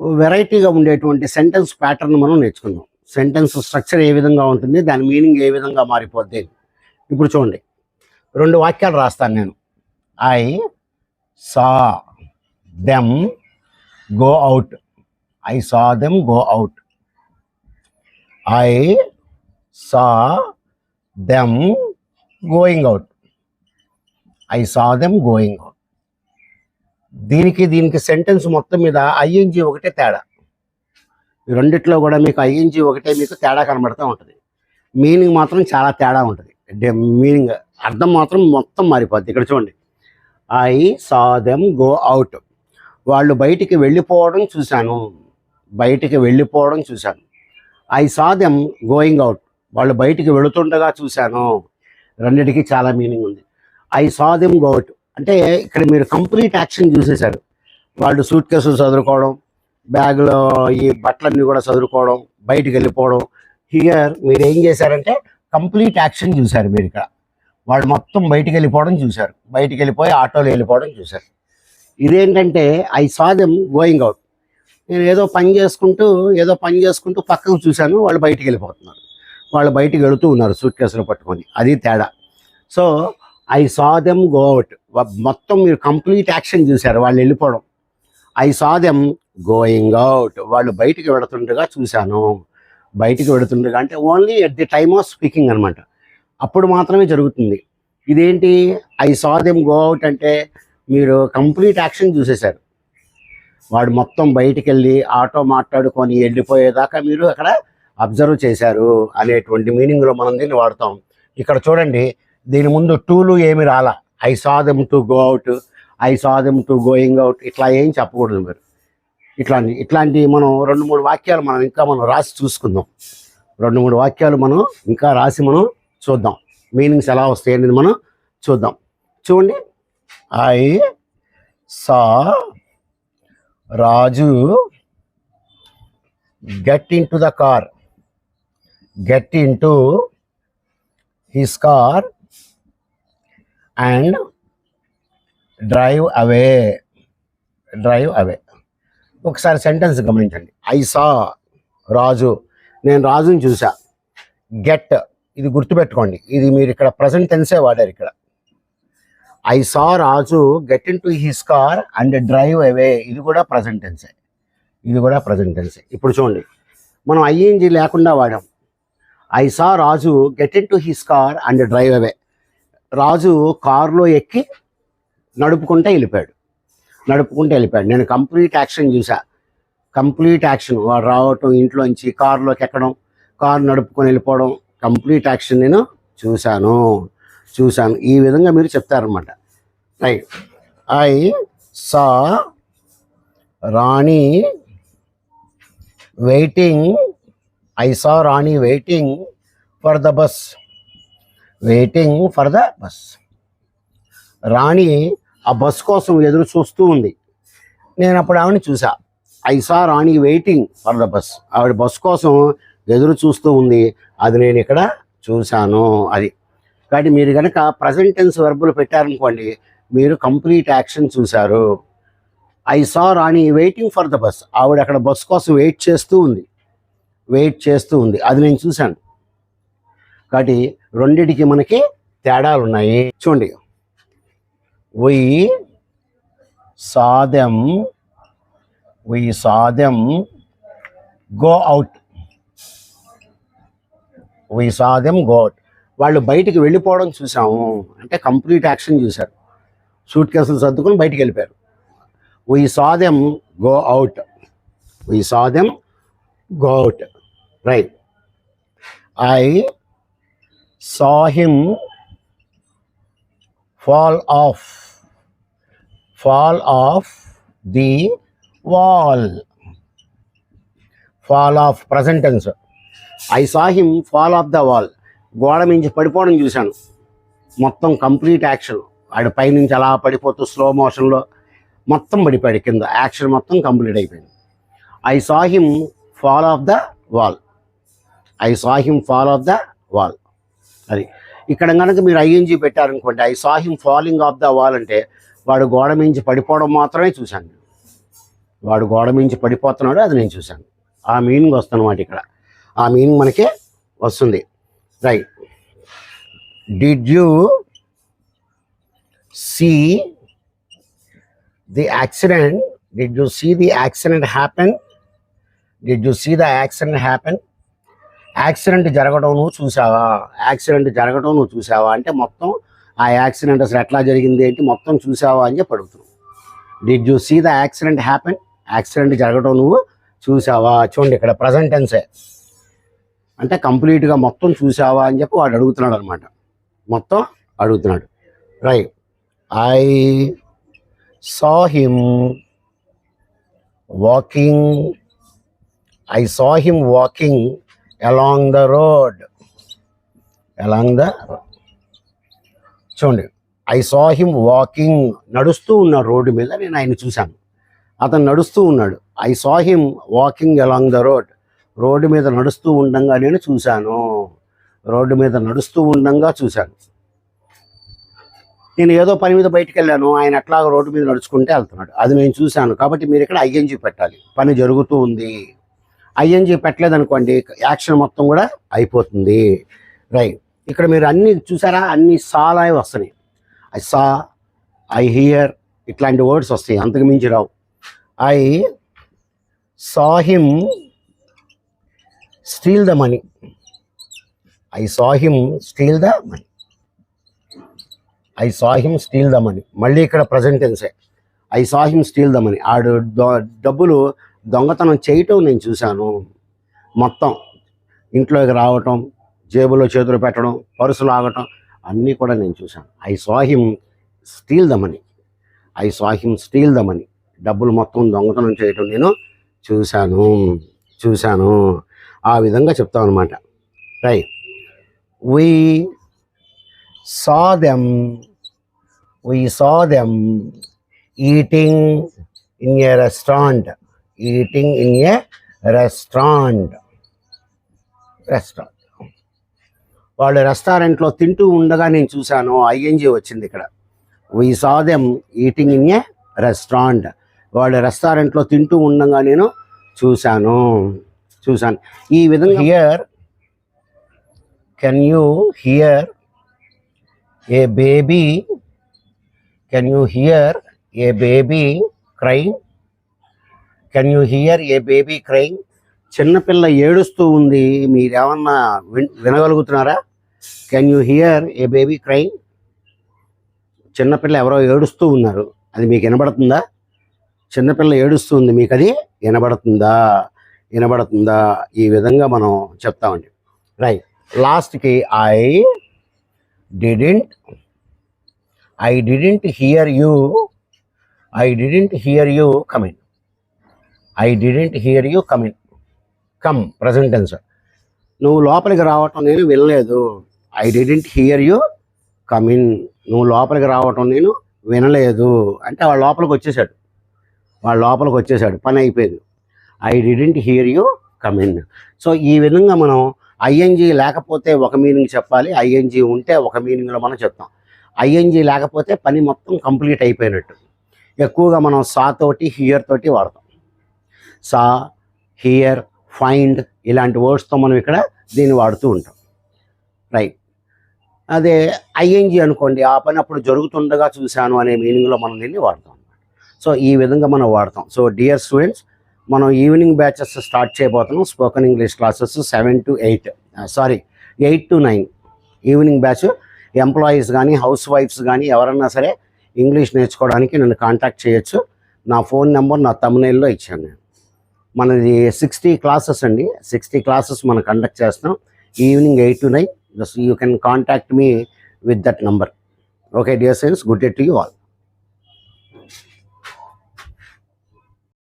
వెరైటీగా ఉండేటువంటి sentence pattern మనం నేర్చుకుందాం సెంటెన్స్ స్ట్రక్చర్ ఏ విధంగా ఉంటుంది దాని మీనింగ్ ఏ విధంగా మారిపోద్ది ఇప్పుడు చూడండి. రెండు వాక్యాలు రాస్తాను నేను. I saw them go out I saw them go out I saw them going out I saw them going out దీనికి దీనికి సెంటెన్స్ మొత్తం మీద ఐఎన్జి ఒకటే తేడా. రెండిట్లో కూడా మీకు ఐఎన్జి ఒకటే మీకు తేడా కనబడుతూ ఉంటుంది. మీనింగ్ మాత్రం చాలా తేడా ఉంటుంది. మీనింగ్ అర్థం మాత్రం మొత్తం మారిపోద్ది. ఇక్కడ చూడండి. I saw them go out వాళ్ళు బయటికి వెళ్ళిపోవడం చూశాను. బయటికి వెళ్ళిపోవడం చూశాను. I saw them going out వాళ్ళు బయటికి వెళుతుండగా చూశాను. రెండిటికి చాలా మీనింగ్ ఉంది. I saw them go out అంటే ఇక్కడ మీరు కంప్లీట్ యాక్షన్ చూసేశారు. వాళ్ళు సూట్ కేసులు చదువుకోవడం బ్యాగ్లో ఈ బట్టలన్నీ కూడా చదువుకోవడం బయటికి వెళ్ళిపోవడం. హియర్ మీరు ఏం చేశారంటే కంప్లీట్ యాక్షన్ చూశారు మీరు ఇక్కడ. వాళ్ళు మొత్తం బయటికి వెళ్ళిపోవడం చూశారు. బయటికి వెళ్ళిపోయి ఆటోలో వెళ్ళిపోవడం చూశారు. ఇదేంటంటే I saw them going out నేను ఏదో పని చేసుకుంటూ ఏదో పని చేసుకుంటూ పక్కకు చూశాను. వాళ్ళు బయటికి వెళ్ళిపోతున్నారు. వాళ్ళు బయటికి వెళుతూ ఉన్నారు సూట్ కేసులు పట్టుకొని. అది తేడా. So I saw them go out. మొత్తం మీరు కంప్లీట్ యాక్షన్ చూశారు వాళ్ళు వెళ్ళిపోవడం. I saw them going out. వాళ్ళు బయటికి వెళుతుండగా చూశాను. బయటికి వెళుతుండగా అంటే only at the time of speaking అనమాట అప్పుడు మాత్రమే జరుగుతుంది. ఇదేంటి? I saw them go out అంటే మీరు కంప్లీట్ యాక్షన్ చూసేశారు. వాడు మొత్తం బయటికి వెళ్ళి ఆటో మాట్లాడుకొని వెళ్ళిపోయేదాకా మీరు అక్కడ అబ్జర్వ్ చేశారు అనేటువంటి మీనింగ్లో మనం దీన్ని వాడతాం. ఇక్కడ చూడండి దీని ముందు టూలు ఏమి రాలా? I saw them to go out I saw them to going out ఇట్లా ఏం చెప్పకూడదు మీరు. ఇట్లాంటి ఇట్లాంటి మనం రెండు మూడు వాక్యాలు మనం ఇంకా మనం రాసి చూసుకుందాం. రెండు మూడు వాక్యాలు మనం ఇంకా రాసి మనం చూద్దాం. మీనింగ్స్ ఎలా వస్తాయి అనేది మనం చూద్దాం. చూడండి. I saw Raju get in to the car. Get in to his car. And drive away drive away. ఒకసారి సెంటెన్స్ గమనించండి. I saw Raju. నేను రాజుని చూసా. గెట్ ఇది గుర్తుపెట్టుకోండి. ఇది మీరు ఇక్కడ ప్రజెంట్ టెన్సే వాడారు ఇక్కడ. I saw Raju get in to his car and drive away ఇది కూడా ప్రజెంట్ టెన్సే ఇది కూడా ప్రజెంట్ టెన్సే ఇప్పుడు చూడండి. మనం ఐఎన్జీ లేకుండా వాడాం. I saw Raju get in to his car and drive away Raju కారులో ఎక్కి నడుపుకుంటే వెళ్ళిపోయాడు. నడుపుకుంటూ వెళ్ళిపోయాడు. నేను కంప్లీట్ యాక్షన్ చూసా. Complete action. వాడు రావటం ఇంట్లోంచి కారులోకి ఎక్కడం కారు నడుపుకొని వెళ్ళిపోవడం కంప్లీట్ యాక్షన్ నేను చూశాను. చూశాను. ఈ విధంగా మీరు చెప్తారనమాట right. I saw Rani waiting. I saw Rani waiting for the bus. Waiting for the bus Rani ఆ బస్ కోసం ఎదురు చూస్తూ ఉంది. నేను అప్పుడు ఆవిడని చూసా. I saw Rani waiting for the bus ఆవిడ బస్ కోసం ఎదురు చూస్తూ ఉంది. అది నేను ఇక్కడ చూశాను. అది. కాబట్టి మీరు కనుక ప్రజెంటెన్స్ వర్బులు పెట్టారనుకోండి మీరు కంప్లీట్ యాక్షన్ చూశారు. I saw Rani waiting for the bus ఆవిడ అక్కడ బస్ కోసం వెయిట్ చేస్తూ ఉంది. వెయిట్ చేస్తూ ఉంది. అది నేను చూశాను. కాబట్టి రెండిటికి మనకి తేడాలు ఉన్నాయి చూడండి. we saw them them saw them go out. go saw them go out. వాళ్ళు బయటికి వెళ్ళిపోవడం చూసాము. అంటే కంప్లీట్ యాక్షన్ చూశారు. సూట్ కేసులు సర్దుకొని బయటికి వెళ్ళిపోయారు. We saw them go out. We saw them go out. Right. I saw him fall off fall off the wall fall off present tense. I saw him fall off the wall గోడ నుంచి పడిపోవడం చూశాను. మొత్తం complete action ఆడు పైనుంచి అలా పడిపోతూ slow మోషన్లో మొత్తం పడిపోయాడు. కింద యాక్షన్ మొత్తం కంప్లీట్ అయిపోయింది. I saw him fall off the wall I saw him fall off the wall అది. ఇక్కడ కనుక మీరు ఐఎన్జీ పెట్టారనుకోండి I saw him falling off the wall అంటే వాడు గోడ మించి పడిపోవడం మాత్రమే చూశాను వాడు గోడ మించి పడిపోతున్నాడు అది నేను చూశాను. ఆ మీనింగ్ వస్తుందన్నమాట ఇక్కడ. ఆ మీనింగ్ మనకి వస్తుంది. Right. Did you see the accident did you see the accident happen did you see the accident happen accident జరగడం నువ్వు చూసావా యాక్సిడెంట్ జరగడం నువ్వు చూసావా అంటే మొత్తం ఆ యాక్సిడెంట్ అసలు ఎట్లా జరిగింది ఏంటి మొత్తం చూసావా అని చెప్పి అడుగుతున్నావు. Did you see the accident happen accident జరగడం నువ్వు చూసావా చూడండి ఇక్కడ ప్రజెంట్ టెన్సే అంటే కంప్లీట్గా మొత్తం చూసావా అని చెప్పి వాడు అడుగుతున్నాడు అనమాట మొత్తం అడుగుతున్నాడు. Right I saw him walking I saw him walking along the road along the చూడండి ఐ సా హిమ్ వాకింగ్ నడుస్తూ ఉన్న రోడ్డు మీద నేను ఆయన చూశాను. అతను నడుస్తూ ఉన్నాడు. I saw him walking along the road road మీద నడుస్తూ ఉండంగా నేను చూశాను. రోడ్డు మీద నడుస్తూ ఉండంగా చూశాను. నేను ఏదో పని మీద బయటికి వెళ్ళాను ఆయన అట్లా రోడ్డు మీద నడుచుకుంటే వెళ్తున్నాడు. అది నేను చూశాను. కాబట్టి మీరు ఇక్కడ ఐఎన్జీ పెట్టాలి. పని జరుగుతూ ఉంది. ఐఎన్జీ పెట్టలేదనుకోండి యాక్షన్ మొత్తం కూడా అయిపోతుంది. రైట్. ఇక్కడ మీరు అన్ని చూసారా? అన్ని సాలా వస్తున్నాయి. ఐ సా ఐ హియర్ ఇట్లాంటి వర్డ్స్ వస్తాయి. అంతకు మించి రావు. I saw him steal the money. I saw him steal the money. I saw him steal the money. మళ్ళీ ఇక్కడ present tense I saw him steal the money. ఆడు డబ్బులు దొంగతనం చేయటం నేను చూశాను. మొత్తం ఇంట్లోకి రావటం జేబులో చేతులు పెట్టడం పరుసులు ఆగటం అన్నీ కూడా నేను చూశాను. I saw him steal the money I saw him steal the money డబ్బులు మొత్తం దొంగతనం చేయటం నేను చూశాను. చూశాను. ఆ విధంగా చెప్తాం అనమాట right we saw them we saw them eating in a restaurant eating in a restaurant restaurant వాళ్ళు రెస్టారెంట్లో తింటూ ఉండగా నేను చూశాను ఐఎన్జి వచ్చింది ఇక్కడ. We saw them eating in a restaurant వాళ్ళు రెస్టారెంట్లో తింటూ ఉండగా నేను చూశాను చూశాను. ఈ విధంగా hear can you hear a baby can you hear a baby crying can you hear a baby crying చిన్నపిల్ల ఏడుస్తూ ఉంది. మీరేమన్నా విన్ వినగలుగుతున్నారా? Can you hear a baby crying చిన్నపిల్ల ఎవరో ఏడుస్తూ ఉన్నారు. అది మీకు వినబడుతుందా? చిన్నపిల్ల ఏడుస్తుంది మీకు అది వినబడుతుందా? వినబడుతుందా? ఈ విధంగా మనం చెప్తామండి రైట్ లాస్ట్కి I didn't I didn't hear you I didn't hear you coming I didn't hear you coming come present tense నువ్వు లోపలికి రావటం నేను వినలేదు. I didn't hear you coming నువ్వు లోపలికి రావటం నేను వినలేదు. అంటే వాడు లోపలికి వచ్చేసాడు. వాడు లోపలికి వచ్చేసాడు. పని అయిపోయింది. I didn't hear you coming so ఈ విధంగా మనం ఐఎన్జీ లేకపోతే ఒక మీనింగ్ చెప్పాలి. ఐఎన్జీ ఉంటే ఒక మీనింగ్లో మనం చెప్తాం. ఐఎన్జీ లేకపోతే పని మొత్తం కంప్లీట్ అయిపోయినట్టు. ఎక్కువగా మనం సా తోటి హియర్ తోటి వాడతాం. సా హియర్ ఫైండ్ ఇలాంటి వర్డ్స్తో మనం ఇక్కడ దీన్ని వాడుతూ ఉంటాం. రైట్ అదే ఐఎన్జి అనుకోండి ఆ పని అప్పుడు జరుగుతుండగా చూశాను అనే మీనింగ్లో మనం దీన్ని వాడతాం సో ఈ విధంగా మనం వాడతాం. సో డియర్ స్టూడెంట్స్ మనం ఈవినింగ్ బ్యాచెస్ స్టార్ట్ చేయబోతున్నాం. Spoken English classes seven to eight sorry eight to nine evening batch employees కానీ హౌస్ వైఫ్స్ కానీ ఎవరన్నా సరే ఇంగ్లీష్ నేర్చుకోవడానికి నన్ను కాంటాక్ట్ చేయొచ్చు. నా ఫోన్ నెంబర్ నా తమ్మునేల్లో ఇచ్చాను నేను. మనది సిక్స్టీ క్లాసెస్ అండి. సిక్స్టీ క్లాసెస్ మనం కండక్ట్ చేస్తాం evening eight to nine just you can contact me with that number okay dear science good day to you all